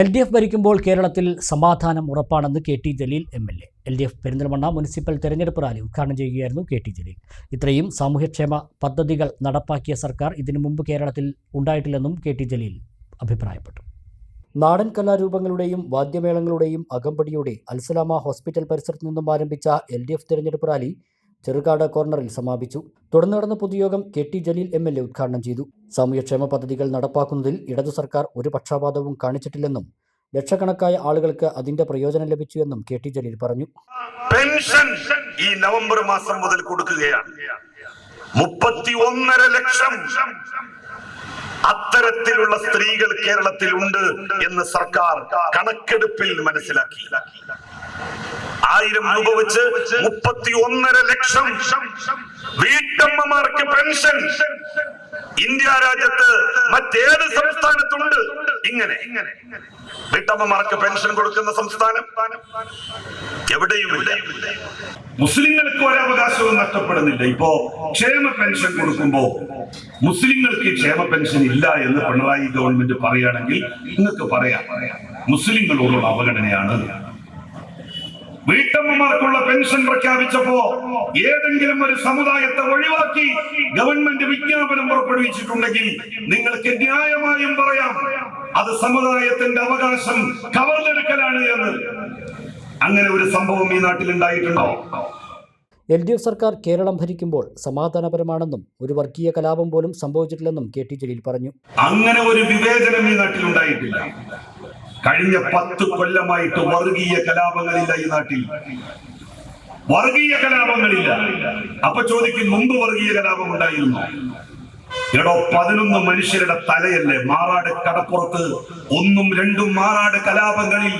L D F ഭരിക്കുമ്പോൾ കേരളത്തിൽ സമാധാനം ഉറപ്പാണെന്ന് K T Jaleel M L A. L D F Perinthalmanna municipal തെരഞ്ഞെടുപ്പ് rally ഉദ്ഘാടനം ചെയ്യുകയായിരുന്നു കെ ടി ജലീൽ. ഇത്രയും സാമൂഹ്യക്ഷേമ പദ്ധതികൾ നടപ്പാക്കിയ സർക്കാർ ഇതിനു മുമ്പ് കേരളത്തിൽ ഉണ്ടായിട്ടില്ലെന്നും കെ ടി ജലീൽ അഭിപ്രായപ്പെട്ടു. നാടൻ കലാരൂപങ്ങളുടെയും വാദ്യമേളങ്ങളുടെയും അകമ്പടിയോടെ അൽസലാമ ഹോസ്പിറ്റൽ പരിസരത്ത് നിന്നും ആരംഭിച്ച എൽ ഡി എഫ് തെരഞ്ഞെടുപ്പ് റാലി ചെറുകാട് കോർണറിൽ സമാപിച്ചു. തുടർന്ന് നടന്ന പൊതുയോഗം K T Jaleel M L A ഉദ്ഘാടനം ചെയ്തു. സാമൂഹ്യക്ഷേമ പദ്ധതികൾ നടപ്പാക്കുന്നതിൽ ഇടതു സർക്കാർ ഒരു പക്ഷാപാതവും കാണിച്ചിട്ടില്ലെന്നും ലക്ഷക്കണക്കായ ആളുകൾക്ക് അതിന്റെ പ്രയോജനം ലഭിച്ചു എന്നും കെ ടി ജലീൽ പറഞ്ഞു. പെൻഷൻ ഈ നവംബർ മാസം മുതൽ കൊടുക്കുകയാണ്. മുപ്പത്തി ഒന്നര ലക്ഷം അത്തരത്തിലുള്ള സ്ത്രീകൾ കേരളത്തിൽ ഉണ്ട് എന്ന് സർക്കാർ കണക്കെടുപ്പിൽ മനസ്സിലാക്കി. ആയിരം രൂപ വെച്ച് മുപ്പത്തി ഒന്നര ലക്ഷം. വീട്ടമ്മമാർക്ക് പെൻഷൻ. ഇന്ത്യ രാജ്യത്ത് മറ്റേത് സംസ്ഥാനത്തുണ്ട്. ഇങ്ങനെ. വീട്ടമ്മമാർക്ക് പെൻഷൻ കൊടുക്കുന്ന സംസ്ഥാനം. എവിടെയുമില്ല മുസ്ലിങ്ങൾക്ക് ഒരവകാശവും നഷ്ടപ്പെടുന്നില്ല. ഇപ്പോ ക്ഷേമ പെൻഷൻ കൊടുക്കുമ്പോ മുസ്ലിങ്ങൾക്ക് ക്ഷേമ പെൻഷൻ ഇല്ല എന്ന് പിണറായി ഗവൺമെന്റ് പറയുകയാണെങ്കിൽ നിങ്ങൾക്ക് പറയാം. മുസ്ലിങ്ങളോടുള്ള അവഗണനയാണ്. വീട്ടമ്മമാർക്കുള്ള പെൻഷൻ പ്രഖ്യാപിച്ചപ്പോ ഏതെങ്കിലും ഒരു സമുദായത്തെ ഒഴിവാക്കി ഗവൺമെന്റ് വിജ്ഞാപനം പുറപ്പെടുവിച്ചിട്ടുണ്ടെങ്കിൽ നിങ്ങൾക്ക് ന്യായമായും പറയാം. അത് സമുദായത്തിന്റെ അവകാശം കവർന്നെടുക്കലാണ് എന്ന്. അങ്ങനെ ഒരു സംഭവം ഈ നാട്ടിൽ ഉണ്ടായിട്ടുണ്ടോ എൽ ഡി എഫ് സർക്കാർ കേരളം ഭരിക്കുമ്പോൾ സമാധാനപരമാണെന്നും ഒരു വർഗീയ കലാപം പോലും സംഭവിച്ചിട്ടില്ലെന്നും കെ ടി ജലീൽ പറഞ്ഞു. അങ്ങനെ ഒരു വിവേചനം ഈ നാട്ടിൽ ഉണ്ടായിട്ടില്ല കഴിഞ്ഞ പത്ത് കൊല്ലമായിട്ട് വർഗീയ കലാപങ്ങളില്ല ഈ നാട്ടിൽ. വർഗീയ കലാപങ്ങളില്ല. അപ്പൊ ചോദിക്കും മുമ്പ് വർഗീയ കലാപം ഉണ്ടായിരുന്നു? എടോ പതിനൊന്ന് മനുഷ്യരുടെ തലയല്ലേ മാറാട് കടപ്പുറത്ത് ഒന്നും രണ്ടും മാറാട് കലാപങ്ങളിൽ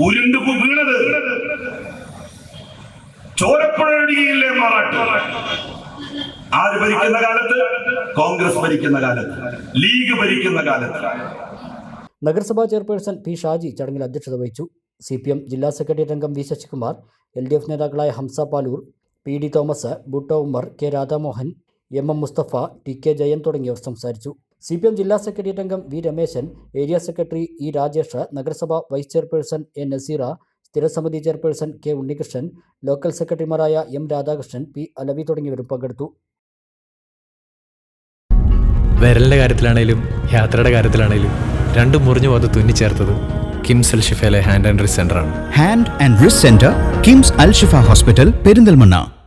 ഉരുണ്ടു വീണത്? ചോരപ്പുഴയില്ലേ മാറാട്ട്? ആര് ഭരിക്കുന്ന കാലത്ത്? കോൺഗ്രസ് ഭരിക്കുന്ന കാലത്ത്. ലീഗ് ഭരിക്കുന്ന കാലത്ത്. നഗരസഭാ ചെയർപേഴ്സൺ പി ഷാജി ചടങ്ങിൽ അധ്യക്ഷത വഹിച്ചു. സി പി എം ജില്ലാ സെക്രട്ടേറിയറ്റ് അംഗം V Sasikumar L D F നേതാക്കളായ Hamsa Paloor P D Thomas Butto Ummer K Radhamohan M M Mustafa T K Jayan തുടങ്ങിയവർ സംസാരിച്ചു. സി പി എം ജില്ലാ സെക്രട്ടേറിയറ്റ് അംഗം V Rameshan area secretary E Rajesh നഗരസഭാ vice chairperson A Naseera സ്ഥിരസമിതി chairperson K Unnikrishnan local സെക്രട്ടറിമാരായ M Radhakrishnan P Alavi തുടങ്ങിയവരും പങ്കെടുത്തു. വിരലിന്റെ കാര്യത്തിലാണെങ്കിലും യാത്രയുടെ കാര്യത്തിലാണേലും രണ്ടും മുറിഞ്ഞു അത് തുന്നിച്ചേർത്തത് കിംസ് അൽ ഷിഫയിലെ ഹാൻഡ് ആൻഡ് റിസ് സെന്റർ ആണ്. Hand and wrist centre KIMS Al Shifa hospital Perinthalmanna